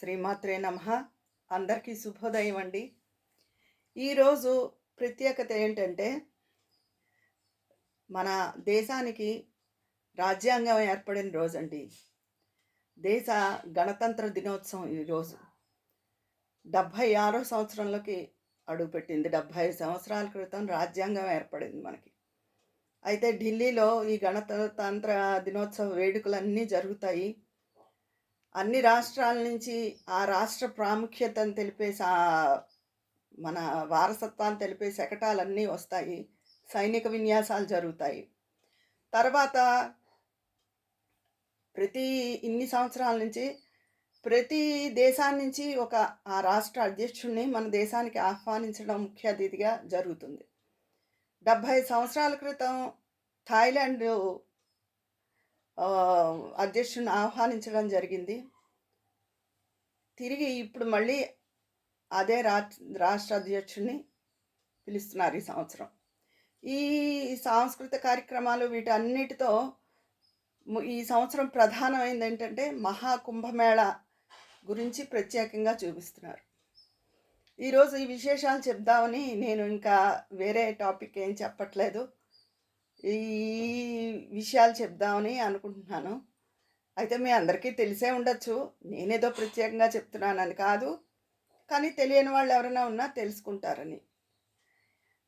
శ్రీమాత్రే నమ. అందరికీ శుభోదయం అండి. ఈరోజు ప్రత్యేకత ఏంటంటే మన దేశానికి రాజ్యాంగం ఏర్పడిన రోజండి. దేశ గణతంత్ర దినోత్సవం ఈరోజు డెబ్భై ఆరో సంవత్సరంలోకి అడుగుపెట్టింది. డెబ్భై ఐదు సంవత్సరాల క్రితం రాజ్యాంగం ఏర్పడింది మనకి. అయితే ఢిల్లీలో ఈ గణతంత్ర దినోత్సవ వేడుకలన్నీ జరుగుతాయి. అన్ని రాష్ట్రాల నుంచి ఆ రాష్ట్ర ప్రాముఖ్యతను తెలిపే సా మన వారసత్వాన్ని తెలిపే శకటాలన్నీ వస్తాయి. సైనిక విన్యాసాలు జరుగుతాయి. తర్వాత ప్రతి ఇన్ని సంవత్సరాల నుంచి ప్రతి దేశాన్ని నుంచి ఒక ఆ రాష్ట్ర అధ్యక్షుడిని మన దేశానికి ఆహ్వానించడం ముఖ్య అతిథిగా జరుగుతుంది. డెబ్భై సంవత్సరాల క్రితం థాయిలాండ్ అధ్యక్షుడిని ఆహ్వానించడం జరిగింది. తిరిగి ఇప్పుడు మళ్ళీ అదే రా రాష్ట్ర అధ్యక్షుడిని పిలుస్తున్నారు ఈ సంవత్సరం. ఈ సాంస్కృతిక కార్యక్రమాలు వీటన్నిటితో ఈ సంవత్సరం ప్రధానమైంది ఏంటంటే మహాకుంభమేళ గురించి ప్రత్యేకంగా చూపిస్తున్నారు. ఈరోజు ఈ విశేషాలు చెప్దామని నేను ఇంకా వేరే టాపిక్ ఏం చెప్పట్లేదు. ఈ విషయాలు చెప్దామని అనుకుంటున్నాను. అయితే మీ అందరికీ తెలిసే ఉండొచ్చు. నేనేదో ప్రత్యేకంగా చెప్తున్నానని కాదు. కానీ తెలియని వాళ్ళు ఎవరైనా ఉన్నా తెలుసుకుంటారని.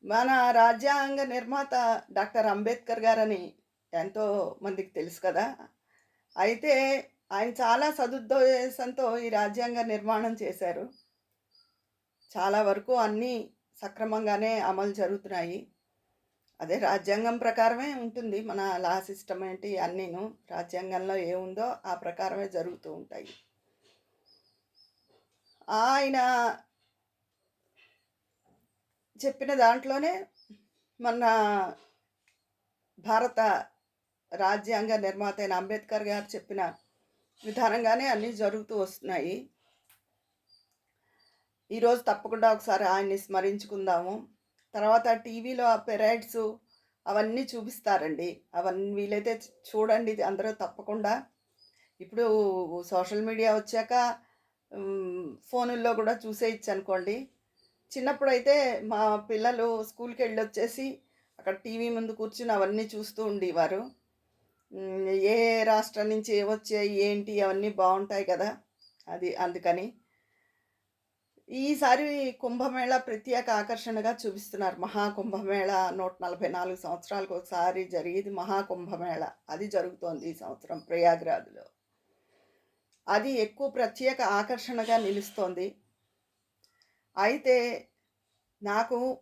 మన రాజ్యాంగ నిర్మాత డాక్టర్ అంబేద్కర్ గారని ఎంతో మందికి తెలుసు కదా. అయితే ఆయన చాలా సదుద్దేశంతో ఈ రాజ్యాంగ నిర్మాణం చేశారు. చాలా వరకు అన్నీ సక్రమంగానే అమలు జరుగుతున్నాయి. అదే రాజ్యాంగం ప్రకారమే ఉంటుంది మన లా సిస్టమ్ ఏంటి అన్నీను. రాజ్యాంగంలో ఏముందో ఆ ప్రకారమే జరుగుతూ ఉంటాయి. ఆయన చెప్పిన దాంట్లోనే మన భారత రాజ్యాంగ నిర్మాత అయిన అంబేద్కర్ గారు చెప్పిన విధానంగానే అన్నీ జరుగుతూ వస్తున్నాయి. ఈరోజు తప్పకుండా ఒకసారి ఆయన్ని స్మరించుకుందాము. తర్వాత టీవీలో ఆ పెరైడ్స్ అవన్నీ చూపిస్తారండి. అవన్నీ వీలైతే చూడండి. అందరూ తప్పకుండా. ఇప్పుడు సోషల్ మీడియా వచ్చాక ఫోనుల్లో కూడా చూసేయచ్చు అనుకోండి చిన్నప్పుడు అయితే మా పిల్లలు స్కూల్కి వెళ్ళి వచ్చేసి అక్కడ టీవీ ముందు కూర్చుని అవన్నీ చూస్తూ ఉండేవారు. ఏ రాష్ట్రం నుంచి ఏమొచ్చాయి ఏంటి అవన్నీ బాగుంటాయి కదా. అది అందుకని. ఈసారి కుంభమేళ ప్రత్యేక ఆకర్షణగా చూపిస్తున్నారు. మహాకుంభమేళ నూట నలభై నాలుగు సంవత్సరాలకు ఒకసారి జరిగేది మహాకుంభమేళ. అది జరుగుతోంది ఈ సంవత్సరం ప్రయాగ్రాజ్లో. అది ఎక్కువ ప్రత్యేక ఆకర్షణగా నిలుస్తోంది. అయితే నాకు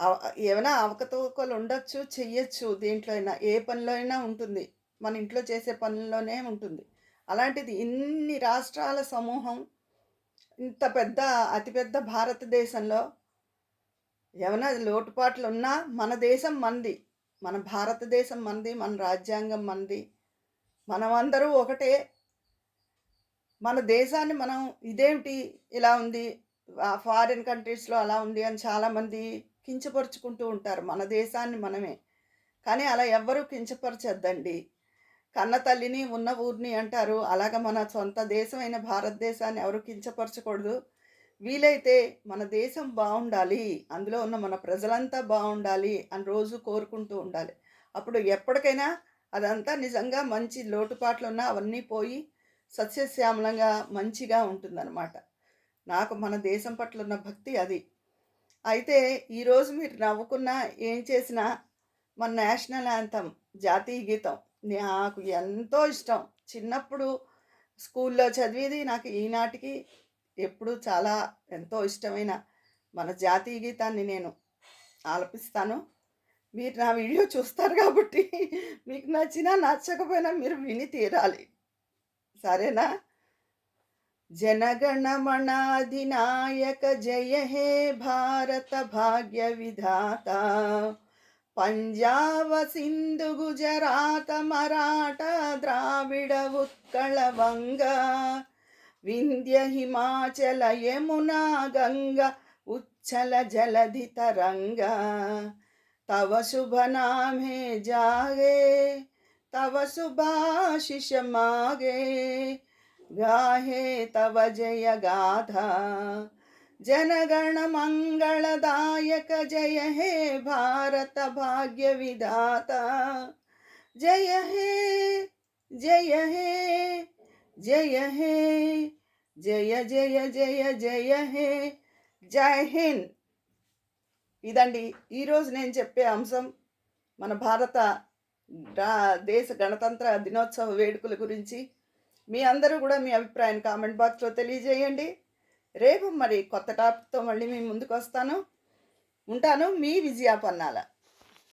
అవ- ఏమైనా అవకతవకలు ఉండొచ్చు చెయ్యొచ్చు. దీంట్లో అయినా ఏ పనిలో అయినా ఉంటుంది. మన ఇంట్లో చేసే పనుల్లోనే ఉంటుంది. అలాంటిది ఇన్ని రాష్ట్రాల సమూహం ఇంత పెద్ద అతిపెద్ద భారతదేశంలో ఏమైనా లోటుపాట్లు ఉన్నా మన దేశం మంది మన భారతదేశం మంది మన రాజ్యాంగం మంది మనమందరూ ఒకటే. మన దేశాన్ని మనం ఇదేమిటి ఇలా ఉంది ఫారిన్ కంట్రీస్లో అలా ఉంది అని చాలామంది కించపరుచుకుంటూ ఉంటారు. మన దేశాన్ని మనమే. కానీ అలా ఎవ్వరూ కించపరచద్దండి. కన్న తల్లిని ఉన్న ఊరిని అంటారు. అలాగ మన సొంత దేశమైన భారతదేశాన్ని ఎవరు కించపరచకూడదు. వీలైతే మన దేశం బాగుండాలి అందులో ఉన్న మన ప్రజలంతా బాగుండాలి అని రోజు కోరుకుంటూ ఉండాలి. అప్పుడు ఎప్పటికైనా అదంతా నిజంగా మంచి లోటుపాట్లు ఉన్నా అవన్నీ పోయి సస్యశ్యామలంగా మంచిగా ఉంటుందన్నమాట. నాకు మన దేశం పట్ల ఉన్న భక్తి అది. అయితే ఈరోజు మీరు నవ్వుకున్నా ఏం చేసినా మన నేషనల్ యాంథమ్ జాతీయ గీతం నాకు ఎంతో ఇష్టం. చిన్నప్పుడు స్కూల్లో చదివేది నాకు ఈనాటికి ఎప్పుడు చాలా ఎంతో ఇష్టమైన మన జాతీయ గీతాన్ని నేను ఆలపిస్తాను. మీరు నా వీడియో చూస్తారు కాబట్టి మీకు నచ్చినా నచ్చకపోయినా మీరు విని తీరాలి. సరేనా? జనగణమణాధినాయక జయ హే భారత భాగ్య पंजाब सिंधु गुजरात ಮರಾಠ द्राविड ಉತ್ಕಳ ವಂಗ ವಿಂಧ್ಯ ಹಿಮಾಚಲ ಯಮುನಾ ಗಂಗಾ उच्छल जलधि तरंगा तव शुभ नाम है जागे, तव शुभाशिष मागे, गाहे तव जय गाधा। जनगण मङ्गलदायक जय हे भारत भाग्य विधाता जय हे जय हे जय हे జయ జయ జయ జయ హే జై హింద్ ఇదండి ఈరోజు నేను చెప్పే అంశం మన భారత రా- దేశ గణతంత్ర దినోత్సవ వేడుకల గురించి మీ అందరూ కూడా మీ అభిప్రాయాన్ని కామెంట్ బాక్స్లో తెలియజేయండి రేపు మరి కొత్త టాపిక్తో మళ్ళీ మీ ముందుకు వస్తాను ఉంటాను. మీ విజయాపన్నాల